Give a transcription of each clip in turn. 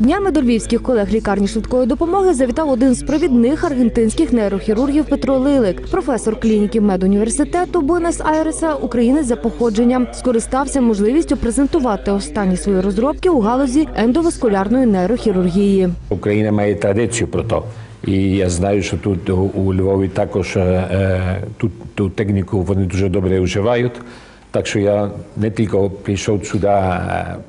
Днями до львівських колег лікарні швидкої допомоги завітав один з провідних аргентинських нейрохірургів Петро Лилик, професор клініки медуніверситету Буенос Айреса, українець за походженням, скористався можливістю презентувати останні свої розробки у галузі ендоваскулярної нейрохірургії. Україна має традицію про то. І я знаю, що тут у- у Львові також е, е, ту, ту техніку вони дуже добре вживають. Так що я не тільки прийшов сюди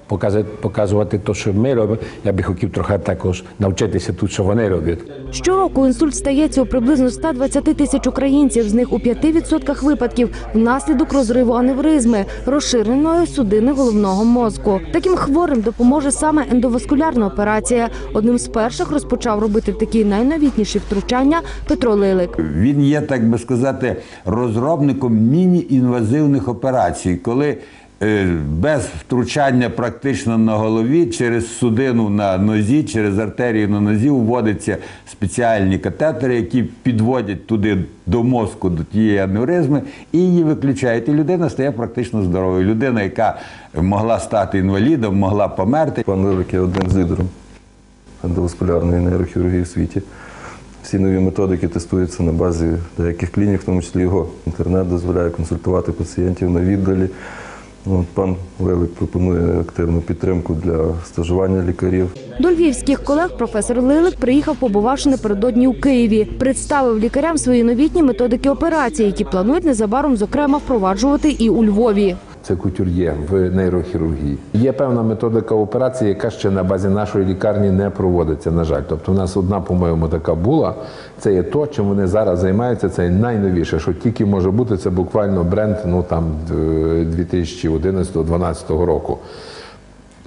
показати, показувати те, що ми робимо, я би хотів трохи також навчитися тут, що вони роблять. Щороку інсульт стається у приблизно 120 тисяч українців, з них у 5% випадків внаслідок розриву аневризми, розширеної судини головного мозку. Таким хворим допоможе саме ендоваскулярна операція. Одним з перших розпочав робити такі найновітніші втручання Петро Лилик. Він є, так би сказати, розробником міні-інвазивних операцій, коли е, без втручання практично на голові через судину на нозі, через артерію на нозі вводяться спеціальні катетери, які підводять туди до мозку, до тієї аневризми, і її виключають. І людина стає практично здоровою. Людина, яка могла стати інвалідом, могла померти. Пан Лилик є одним з лідером ендоваскулярної нейрохірургії в світі. Всі нові методики тестуються на базі деяких клінік, в тому числі його. Інтернет дозволяє консультувати пацієнтів на віддалі. От пан Лилик пропонує активну підтримку для стажування лікарів. До львівських колег професор Лилик приїхав, побувавши напередодні у Києві. Представив лікарям свої новітні методики операції, які планують незабаром зокрема впроваджувати і у Львові. Це кутюр'є в нейрохірургії. Є певна методика операції, яка ще на базі нашої лікарні не проводиться, на жаль. Тобто, у нас одна, по-моєму, така була. Це є то, чим вони зараз займаються. Це найновіше, що тільки може бути. Це буквально бренд ну там 2011-2012 року.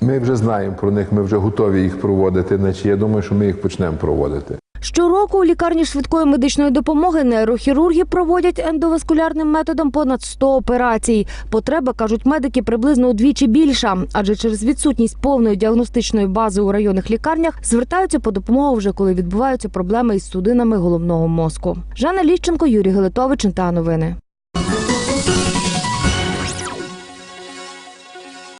Ми вже знаємо про них, ми вже готові їх проводити. Значить, я думаю, що ми їх почнемо проводити. Щороку у лікарні швидкої медичної допомоги нейрохірурги проводять ендоваскулярним методом понад 100 операцій. Потреба, кажуть медики, приблизно удвічі більша, адже через відсутність повної діагностичної бази у районних лікарнях звертаються по допомогу вже коли відбуваються проблеми із судинами головного мозку. Жанна Ліщенко, Юрій Гелетович, НТА Новини.